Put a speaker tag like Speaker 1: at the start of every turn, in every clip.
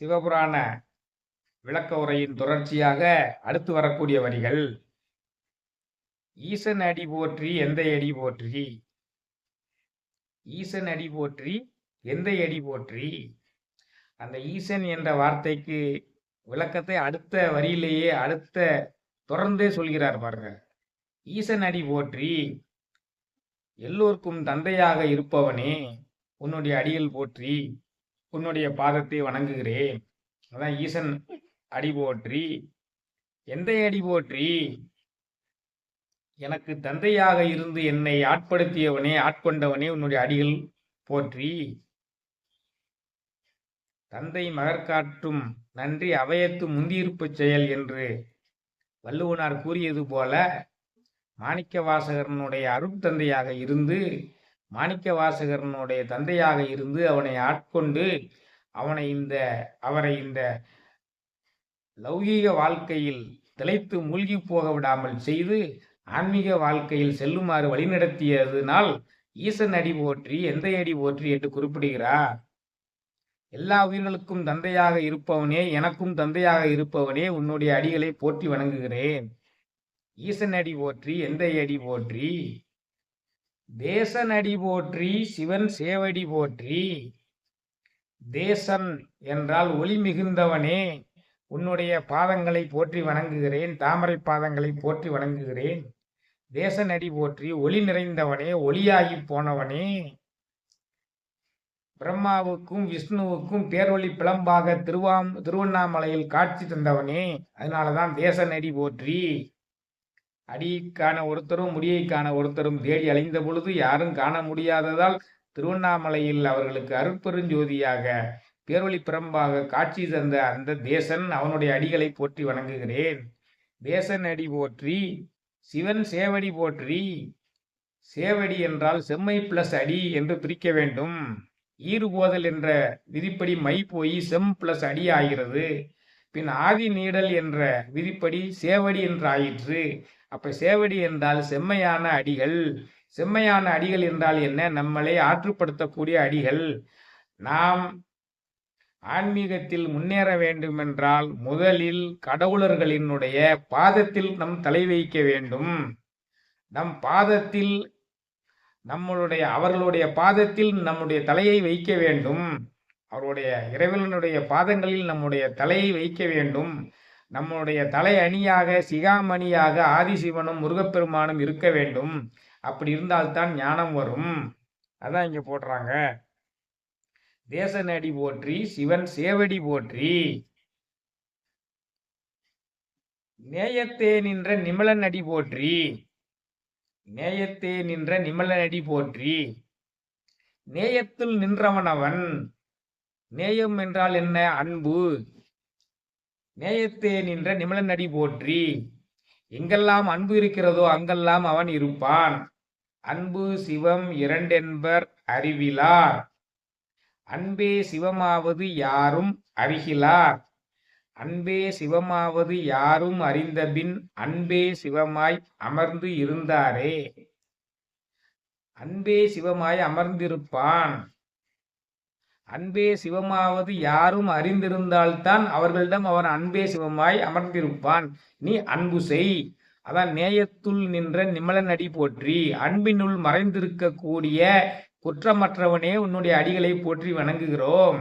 Speaker 1: சிவபுராண விளக்க உரையின் தொடர்ச்சியாக அடுத்து வரக்கூடிய வரிகள். ஈசன் அடி போற்றி எந்த அடி போற்றி? ஈசன் அடி போற்றி எந்த அடி போற்றி? அந்த ஈசன் என்ற வார்த்தைக்கு விளக்கத்தை அடுத்த வரியிலேயே அடுத்த தொடர்ந்தே சொல்கிறார் பாருங்க. ஈசன் அடி போற்றி எல்லோருக்கும் தந்தையாக இருப்பவனே உன்னுடைய அடியில் போற்றி. உன்னுடைய பாதத்தை வணங்குகிறேன். அதான் ஈசன் அடி போற்றி. எந்த அடி போற்றி? எனக்கு தந்தையாக இருந்து என்னை ஆட்படுத்தியவனே ஆட்கொண்டவனே உன்னுடைய அடிகள் போற்றி. தந்தை மகற்காற்றும் நன்றி அவையத்து முந்தியிருப்பு செயல் என்று வள்ளுவனார் கூறியது போல மாணிக்க வாசகரனுடைய அருட்தந்தையாக இருந்து மாணிக்க வாசகரனுடைய தந்தையாக இருந்து அவனை ஆட்கொண்டு அவனை இந்த அவரை இந்த லௌகீக வாழ்க்கையில் திளைத்து மூழ்கி போக விடாமல் செய்து ஆன்மீக வாழ்க்கையில் செல்லுமாறு வழிநடத்தியதுனால் ஈசன் அடி போற்றி எந்த அடி போற்றி என்று குறிப்பிடுகிறார். எல்லா உயிர்களுக்கும் தந்தையாக இருப்பவனே எனக்கும் தந்தையாக இருப்பவனே உன்னுடைய அடிகளை போற்றி வணங்குகிறேன். ஈசன் அடி போற்றி எந்த அடி போற்றி? தேசநடி போற்றி சிவன் சேவடி போற்றி. தேசன் என்றால் ஒளி மிகுந்தவனே. உன்னுடைய பாதங்களை போற்றி வணங்குகிறேன் தாமரை பாதங்களை போற்றி வணங்குகிறேன். தேசநடி போற்றி ஒளி நிறைந்தவனே ஒளியாகி போனவனே. பிரம்மாவுக்கும் விஷ்ணுவுக்கும் பேரொளி பிளம்பாக திருவாம் திருவண்ணாமலையில் காட்சி தந்தவனே. அதனாலதான் தேசநடி போற்றி. அடிக்கான ஒருத்தரும் முடியைக்கான ஒருத்தரும் தேடி அலைந்த பொழுது யாரும் காண முடியாததால் திருவண்ணாமலையில் அவர்களுக்கு அருட்பெருஞ்சோதியாக பேரொளி பிரம்பாக காட்சி தந்த அந்த தேசன் அவனுடைய அடிகளை போற்றி வணங்குகிறேன். தேசன் அடி போற்றி சிவன் சேவடி போற்றி. சேவடி என்றால் செம்மை பிளஸ் அடி என்று பிரிக்க வேண்டும். ஈறுபோதல் என்ற விதிப்படி மை போய் செம் பிளஸ் அடி ஆகிறது. பின் ஆதி நீடல் என்ற விதிப்படி சேவடி என்று ஆயிற்று அப்ப சேவடி என்றால் செம்மையான அடிகள். செம்மையான அடிகள் என்றால் என்ன? நம்மளை ஆற்றுப்படுத்தக்கூடிய அடிகள். நாம் ஆன்மீகத்தில் முன்னேற வேண்டுமென்றால் முதலில் கடவுளர்களினுடைய பாதத்தில் நம் தலை வைக்க வேண்டும். நம் பாதத்தில் நம்மளுடைய அவர்களுடைய பாதத்தில் நம்முடைய தலையை வைக்க வேண்டும். அவருடைய இறைவனுடைய பாதங்களில் நம்முடைய தலையை வைக்க வேண்டும். நம்முடைய தலை அணியாக சிகாமணியாக ஆதிசிவனும் முருகப்பெருமானும் இருக்க வேண்டும். அப்படி இருந்தால்தான் ஞானம் வரும். அதான் இங்க போடுறாங்க. தேசநடி போற்றி சிவன் சேவடி போற்றி. நேயத்தே நின்ற நிமலன் அடி போற்றி. நேயத்தே நின்ற நிமலனடி போற்றி. நேயத்தில் நின்றவன் அவன் நேயம் என்றால் என்ன? அன்பு. நேயத்தே நின்ற நிமலனடி போற்றி. எங்கெல்லாம் அன்பு இருக்கிறதோ அங்கெல்லாம் அவன் இருப்பான். அன்பு சிவம் இரண்டென்பர் அறிவிலார். அன்பே சிவமாவது யாரும் அறிகிலார். அன்பே சிவமாவது யாரும் அறிந்தபின் அன்பே சிவமாய் அமர்ந்து இருந்தாரே. அன்பே சிவமாய் அமர்ந்திருப்பான். அன்பே சிவமாவது யாரும் அறிந்திருந்தால்தான் அவர்களிடம் அவன் அன்பே சிவமாய் அமர்ந்திருப்பான். நீ அன்பு செய். அதான் நேயத்துள் நின்ற நிமலன் அடி போற்றி. அன்பினுள் மறைந்திருக்கக்கூடிய குற்றமற்றவனே உன்னுடைய அடிகளை போற்றி வணங்குகிறோம்.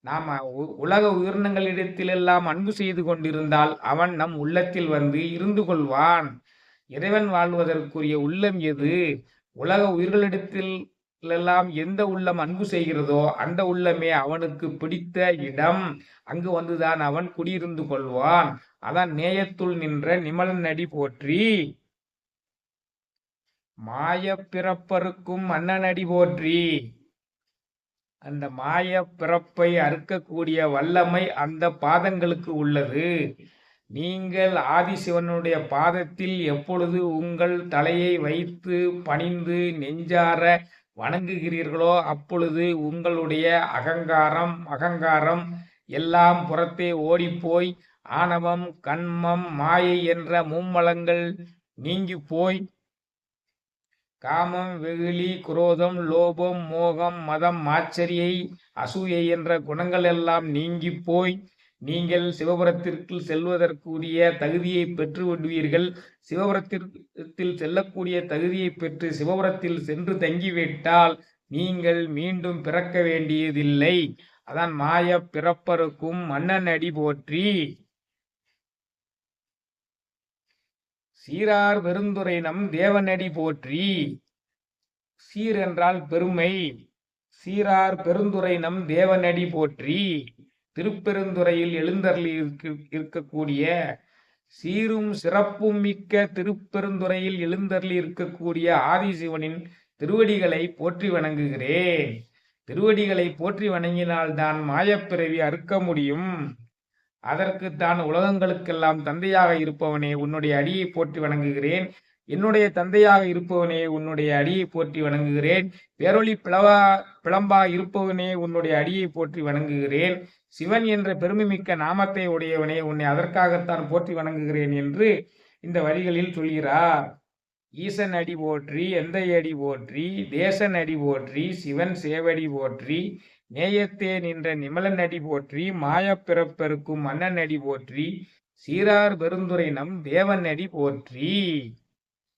Speaker 1: நாம் உலக உயிரினங்களிடத்திலெல்லாம் அன்பு செய்து கொண்டிருந்தால் அவன் நம் உள்ளத்தில் வந்து இருந்து கொள்வான். இறைவன் வாழ்வதற்குரிய உள்ளம் எது? உலக உயிர்களிடத்தில் எல்லாம் எந்த உள்ளம் அன்பு செய்கிறதோ அந்த உள்ளமே அவனுக்கு பிடித்த இடம். அங்கு வந்துதான் அவன் குடியிருந்து கொள்வான். அதான் நேயத்துள் நின்ற நிமலன் அடி போற்றி. மாய பிறப்பருக்கும் மன்னனடி போற்றி. அந்த மாய பிறப்பை அறுக்கக்கூடிய வல்லமை அந்த பாதங்களுக்கு உள்ளது. நீங்கள் ஆதிசிவனுடைய பாதத்தில் எப்பொழுது உங்கள் தலையை வைத்து பணிந்து நெஞ்சார வணங்குகிறீர்களோ அப்பொழுது உங்களுடைய அகங்காரம் அகங்காரம் எல்லாம் புறத்தே ஓடிப்போய் ஆணவம் கண்மம் மாயை என்ற மும்மலங்கள் நீங்கி போய் காமம் வெகுளி குரோதம் லோபம் மோகம் மதம் ஆச்சரியை அசூயை என்ற குணங்கள் எல்லாம் நீங்கி போய் நீங்கள் சிவபுரத்திற்கு செல்வதற்குரிய தகுதியை பெற்று விடுவீர்கள் சிவபுரத்திற்கு செல்லக்கூடிய தகுதியை பெற்று சிவபுரத்தில் சென்று தங்கிவிட்டால் நீங்கள் மீண்டும் பிறக்க வேண்டியதில்லை. அதான் மாய பிறப்பருக்கும் மன்னன் அடி போற்றி. சீரார் பெருந்துரை நம் தேவனடி போற்றி. சீர் என்றால் பெருமை. சீரார் பெருந்துரை நம் தேவனடி போற்றி. திருப்பெருந்துறையில் எழுந்தருளி இருக்கக்கூடிய சீரும் சிறப்பும் மிக்க திருப்பெருந்துறையில் எழுந்தருளி இருக்கக்கூடிய ஆதிசிவனின் திருவடிகளை போற்றி வணங்குகிறேன். திருவடிகளை போற்றி வணங்கினால்தான் மாயப்பிறவி அறுக்க முடியும். அதற்கு தான் உலகங்களுக்கெல்லாம் தந்தையாக இருப்பவனே உன்னுடைய அடியை போற்றி வணங்குகிறேன். என்னுடைய தந்தையாக இருப்பவனே உன்னுடைய அடியை போற்றி வணங்குகிறேன். பேரொளி பிளவா பிளம்பா இருப்பவனே உன்னுடைய அடியை போற்றி வணங்குகிறேன். சிவன் என்ற பெருமைமிக்க நாமத்தை உடையவனே உன்னை அதற்காகத்தான் போற்றி வணங்குகிறேன் என்று இந்த வரிகளில் சொல்கிறார். ஈசன் அடி போற்றி எந்தை அடி போற்றி தேசன் அடி போற்றி சிவன் சேவடி போற்றி நேயத்தே நின்ற நிமலன் அடி போற்றி மாயப்பிறப்பெருக்கும் மன்னன் அடி போற்றி சீரார் பெருந்துரை நம் தேவன் அடி போற்றி.